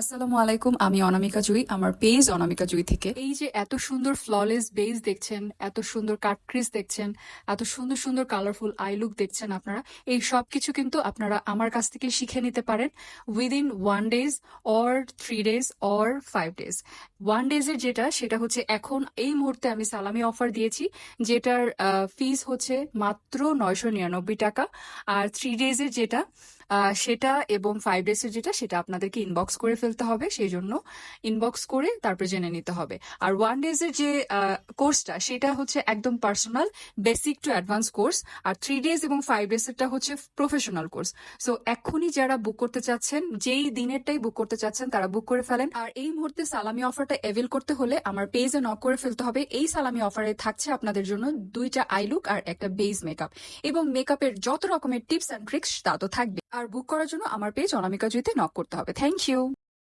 আসসালামু আলাইকুম, আমি অনামিকা জুই, আমার পেজ অনামিকা জুই থেকে। এই যে এত সুন্দর ফ্ললেস বেস দেখছেন, এত সুন্দর কাট ক্রিস দেখছেন, এত সুন্দর সুন্দর কালারফুল আই লুক দেখছেন আপনারা, এই সব কিছু কিন্তু আপনারা আমার কাছ থেকে শিখে নিতে পারেন within one days or three days or five days one ডেজের যেটা, সেটা হচ্ছে এখন এই মুহূর্তে আমি সালামি অফার দিয়েছি, যেটার ফিস হচ্ছে মাত্র নয়শো নিরানব্বই টাকা, আর থ্রি ডেজের যেটা সেটা এবং ফাইভ ডেজের যেটা, সেটা আপনাদেরকে ইনবক্স করে ফেলতে হবে সেই জন্য ইনবক্স করে তারপর জেনে নিতে হবে। আর ওয়ান ডেজের যে কোর্সটা সেটা হচ্ছে একদম personal basic to advance course R three days এবং ফাইভ ডেজেরটা হচ্ছে প্রফেশনাল কোর্স সো এখনই যারা বুক করতে চাচ্ছেন, যেই দিনেরটাই বুক করতে চাচ্ছেন, তারা বুক করে ফেলেন। আর এই মুহূর্তে সালামি অফারটা অ্যাভেল করতে হলে আমার পেজে নক করে ফেলতে হবে। এই সালামি অফারে থাকছে আপনাদের জন্য দুইটা আই লুক আর একটা বেস মেকআপ এবং মেকআপের যত রকমের টিপস অ্যান্ড ট্রিক্স তা তো থাকবে আর বুক করার জন্য আমার পেজ অনামিকা জুইতে নক করতে হবে। Thank you